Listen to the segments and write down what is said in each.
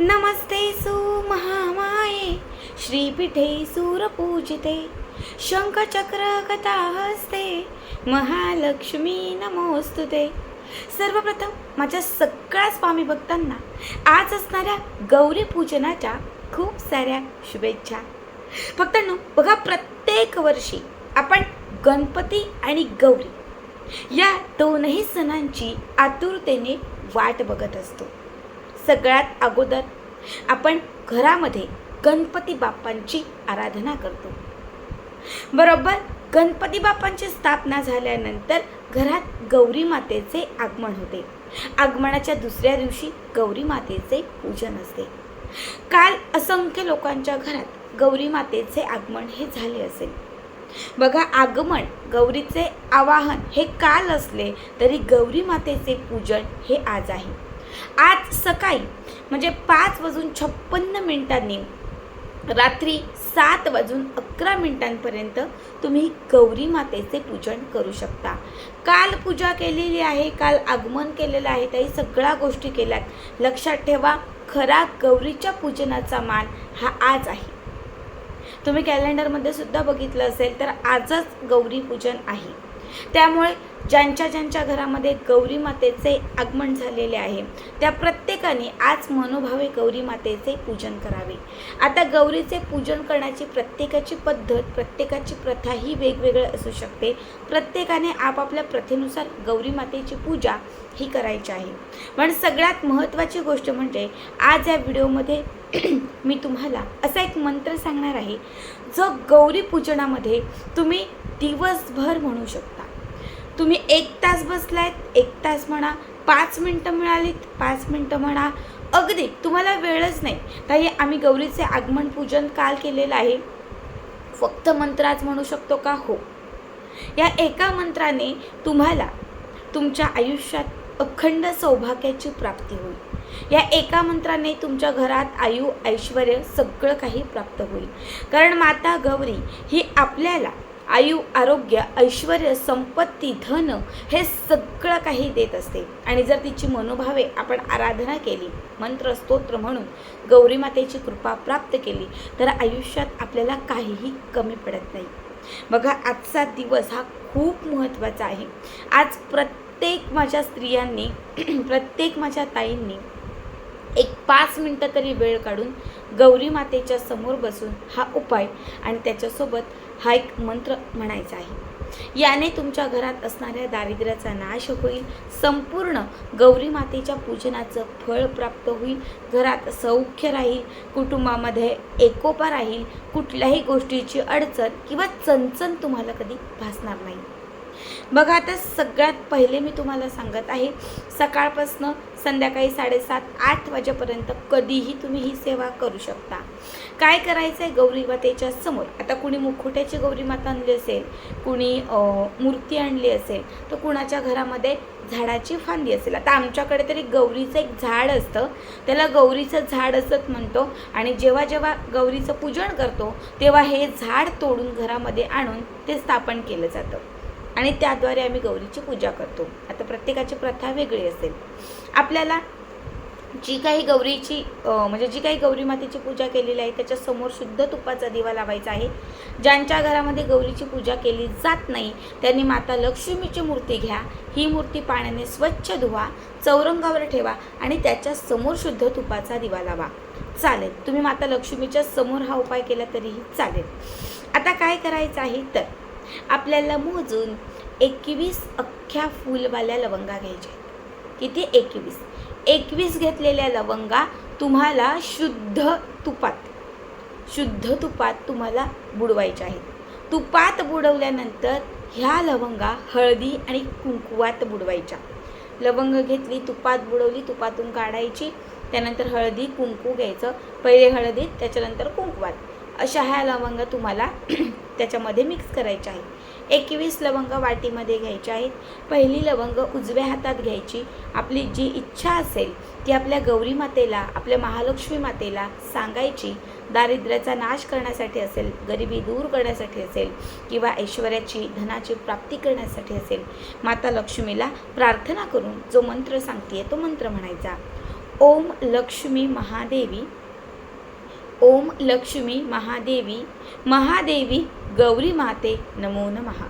नमस्ते सुमहामाये श्रीपीठे सूरपूजिते शंखचक्र हस्ते महालक्ष्मी नमोस्तुते. सर्वप्रथम माझ्या सगळ्या स्वामी भक्तांना आज असणाऱ्या गौरी पूजनाच्या खूप साऱ्या शुभेच्छा. भक्तांनो बघा प्रत्येक वर्षी आपण गणपती आणि गौरी या दोनही सणांची आतुरतेने वाट बघत असतो. सगळ्यात अगोदर. आपण घरामध्ये गणपती बाप्पांची आराधना करतो. बरोबर गणपती बाप्पांची स्थापना झाल्यानंतर घरात गौरी मातेचे आगमन होते. आगमनाच्या दुसऱ्या दिवशी गौरी मातेचे पूजन असते. काल असंख्य लोकांच्या घरात गौरी मातेचे आगमन हे झाले असेल. बघा आगमन गौरीचे आवाहन हे काल असले तरी गौरी मातेचे पूजन हे आज आहे. आज सकाळी म्हणजे पाच वाजून छप्पन्न मिनिटांनी रात्री सात वाजून अकरा मिनिटांपर्यंत तुम्ही गौरी मातेचे पूजन करू शकता. काल पूजा केलेली आहे काल आगमन केलेलं आहे त्याही सगळ्या गोष्टी केल्यात. लक्षात ठेवा खरा गौरीच्या पूजनाचा मान हा आज आहे. तुम्ही कॅलेंडरमध्ये सुद्धा बघितलं असेल तर आजच गौरी पूजन आहे. त्यामुळे ज्यांच्या ज्यांच्या घरामध्ये गौरी मातेचे आगमन झालेले आहे त्या प्रत्येकाने आज मनोभावे गौरी मातेचे पूजन करावे. आता गौरीचे पूजन करण्याची प्रत्येकाची पद्धत प्रत्येकाची प्रथा ही वेगवेगळी असू शकते. प्रत्येकाने आपापल्या प्रथेनुसार गौरी मातेची पूजा ही करायची आहे. पण सगळ्यात महत्त्वाची गोष्ट म्हणजे आज या व्हिडिओमध्ये मी तुम्हाला असा एक मंत्र सांगणार आहे. जो गौरी पूजनामध्ये तुम्ही दिवसभर म्हणू शकता. तुम्ही एक तास बसलायत एक तास म्हणा पाच मिनटं मिळालीत पाच मिनटं म्हणा. अगदी तुम्हाला वेळच नाही. काही आम्ही गौरीचे आगमन पूजन काल केलेलं आहे. फक्त मंत्राच म्हणू शकतो का? हो. या एका मंत्राने तुम्हाला तुमच्या आयुष्यात अखंड सौभाग्याची प्राप्ती होईल. या एका मंत्राने तुमच्या घरात आयु ऐश्वर सगळं काही प्राप्त होईल. कारण माता गौरी ही आपल्याला आयु आरोग्य ऐश्वर संपत्ती धन हे सगळं काही देत असते. आणि जर तिची मनोभावे आपण आराधना केली मंत्र स्तोत्र म्हणून गौरी मातेची कृपा प्राप्त केली तर आयुष्यात आपल्याला काहीही कमी पडत नाही. बघा आजचा दिवस हा खूप महत्त्वाचा आहे. आज प्रत्येक माझ्या स्त्रियांनी प्रत्येक माझ्या ताईंनी एक पाच मिनटं तरी वेळ काढून गौरी मातेच्या समोर बसून हा उपाय आणि त्याच्यासोबत हा एक मंत्र म्हणायचा आहे. याने तुमच्या घरात असणाऱ्या दारिद्र्याचा नाश होईल संपूर्ण गौरी मातेच्या पूजनाचं फळ प्राप्त होईल घरात सौख्य राहील कुटुंबामध्ये एकोपा राहील कुठल्याही गोष्टीची अडचण किंवा चणचण तुम्हाला कधी भासणार नाही. बघा आता सगळ्यात पहिले मी तुम्हाला सांगत आहे सकाळपासनं संध्याकाळी साडेसात आठ वाजेपर्यंत कधीही तुम्ही ही सेवा करू शकता. काय करायचं आहे गौरी मातेच्या समोर? आता कुणी मुखोट्याची गौरी माता आणली असेल कुणी मूर्ती आणली असेल तर कुणाच्या घरामध्ये झाडाची फांदी असेल? आता आमच्याकडे तरी गौरीचं एक झाड असतं. त्याला गौरीचं झाड असत म्हणतो. आणि जेव्हा जेव्हा गौरीचं पूजन करतो तेव्हा हे झाड तोडून घरामध्ये आणून ते स्थापन केलं जातं. आणि त्याद्वारे आम्ही गौरीची पूजा करतो. आता प्रत्येकाची प्रथा वेगळी असेल. आपल्याला जी काही गौरीची म्हणजे जी काही गौरी मातेची पूजा केलेली आहे त्याच्यासमोर शुद्ध तुपाचा दिवा लावायचा आहे. ज्यांच्या घरामध्ये गौरीची पूजा केली जात नाही त्यांनी माता लक्ष्मीची मूर्ती घ्या. ही मूर्ती पाण्याने स्वच्छ धुवा चौरंगावर ठेवा आणि त्याच्यासमोर शुद्ध तुपाचा दिवा लावा. चालेल. तुम्ही माता लक्ष्मीच्या समोर हा उपाय केला तरीही चालेल. आता काय करायचं आहे तर आपल्याला मोजून एकवीस अख्ख्या फुलवाल्या लवंगा घ्यायच्या किती? एकवीस. एकवीस घेतलेल्या लवंगा तुम्हाला शुद्ध तुपात शुद्ध तुपात तुम्हाला बुडवायच्या आहेत. तुपात बुडवल्यानंतर ह्या लवंगा हळदी आणि कुंकुवात बुडवायच्या. लवंग घेतली तुपात बुडवली तुपातून काढायची. त्यानंतर हळदी कुंकू घ्यायचं. पहिले हळदीत त्याच्यानंतर कुंकवात. अशा ह्या लवंग तुम्हाला त्याच्यामध्ये मिक्स करायच्या आहेत. एकवीस लवंग वाटीमध्ये घ्यायच्या आहेत. पहिली लवंग उजव्या हातात घ्यायची. आपली जी इच्छा असेल ती आपल्या गौरी मातेला आपल्या महालक्ष्मी मातेला सांगायची. दारिद्र्याचा नाश करण्यासाठी असेल गरिबी दूर करण्यासाठी असेल किंवा ऐश्वर्याची धनाची प्राप्ती करण्यासाठी असेल माता लक्ष्मीला प्रार्थना करून जो मंत्र सांगते तो मंत्र म्हणायचा. ओम लक्ष्मी महादेवी. ओम लक्ष्मी महादेवी महादेवी गौरी माते नमो नमः.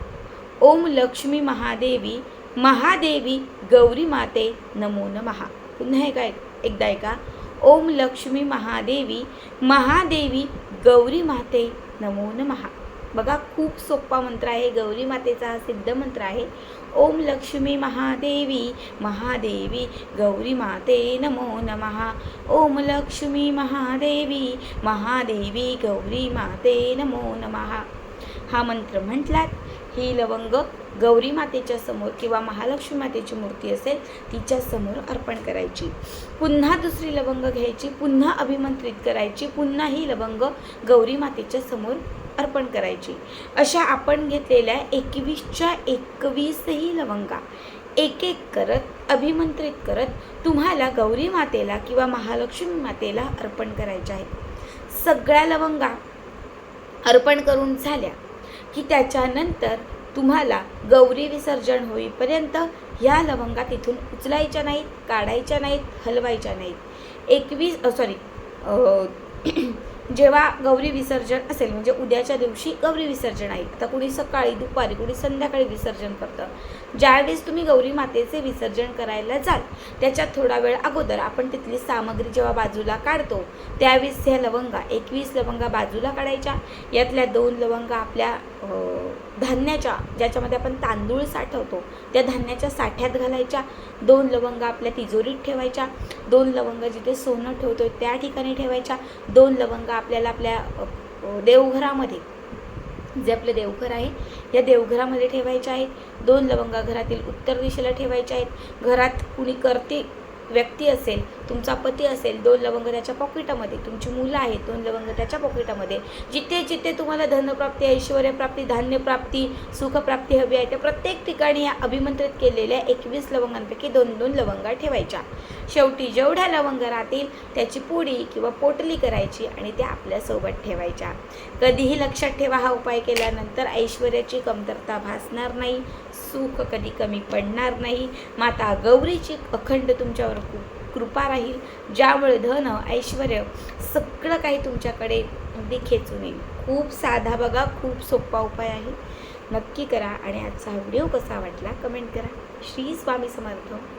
ओम लक्ष्मी महादेवी महादेवी गौरी माते नमो नमः. पुन्हा एका एकदा ऐका. ओम लक्ष्मी महादेवी महादेवी गौरी माते नमो नमः. बघा खूप सोपा मंत्र आहे. गौरी मातेचा हा सिद्ध मंत्र आहे. ओम लक्ष्मी महादेवी महादेवी गौरी माते नमो नमः. ओम लक्ष्मी महादेवी महादेवी गौरी माते नमो नमः. हा मंत्र म्हटलात ही लवंग गौरी मातेच्या समोर किंवा महालक्ष्मी मातेची मूर्ती असेल तिच्या समोर अर्पण करायची. पुन्हा दुसरी लवंग घ्यायची पुन्हा अभिमंत्रित करायची पुन्हा ही लवंग गौरी मातेच्या समोर अर्पण करायची. अशा आपण घेतलेल्या एकवीसच्या एकवीसही लवंगा. एक एक करत अभिमंत्रित करत तुम्हाला गौरी मातेला किंवा महालक्ष्मी मातेला अर्पण करायच्या आहेत सगळ्या लवंगा अर्पण करून झाल्या की त्याच्यानंतर तुम्हाला गौरी विसर्जन होईपर्यंत ह्या लवंगा तिथून उचलायच्या नाहीत काढायच्या नाहीत हलवायच्या नाहीत. एकवीस सॉरी जेव्हा गौरी विसर्जन असेल म्हणजे उद्याच्या दिवशी गौरी विसर्जन आहे आता कुणी सकाळी दुपारी कुणी संध्याकाळी विसर्जन करतं. ज्यावेळेस तुम्ही गौरी मातेचे विसर्जन करायला जाल त्याच्यात थोडा वेळ अगोदर आपण तिथली सामग्री जेव्हा बाजूला काढतो त्यावेळेस ह्या लवंगा एकवीस लवंगा बाजूला काढायच्या. यातल्या दोन लवंगा आपल्या धान्याच्या ज्याच्यामध्ये आपण तांदूळ साठवतो त्या धान्याच्या साठ्यात घालायच्या दोन लवंग आपल्या तिजोरीत ठेवायच्या दोन लवंग जिथे सोनं ठेवतो त्या ठिकाणी ठेवायच्या दोन लवंग आपल्याला आपल्या देवघरामध्ये जे आपलं देवघर आहे या देवघरामध्ये ठेवायचे आहेत. दोन लवंगा घरातील उत्तर दिशेला ठेवायच्या आहेत. घरात कुणी करते व्यक्ती असेल तुमचा पती असेल दोन लवंग त्याच्या पॉकेटामध्ये तुमची मुलं आहेत दोन लवंग त्याच्या पॉकेटामध्ये जिथे जिथे तुम्हाला धनप्राप्ती ऐश्वर्यप्राप्ती धान्यप्राप्ती सुखप्राप्ती हवी आहे त्या प्रत्येक ठिकाणी या अभिमंत्रित केलेल्या एकवीस लवंगांपैकी दोन दोन लवंगा ठेवायच्या. शेवटी जेवढ्या लवंग राहतील त्याची पोळी किंवा पोटली करायची आणि त्या आपल्यासोबत ठेवायच्या. कधीही लक्षात ठेवा हा उपाय केल्यानंतर ऐश्वर्याची कमतरता भासणार नाही. सुख कधी कमी पडणार नाही. माता गौरीची अखंड तुमच्यावर कृपा राहील. ज्यामुळे धन ऐश्वर सगळं काही तुमच्याकडे अगदी खेचून येईल. खूप साधा बघा खूप सोपा उपाय आहे. नक्की करा आणि आजचा व्हिडिओ कसा वाटला कमेंट करा. श्री स्वामी समर्थ.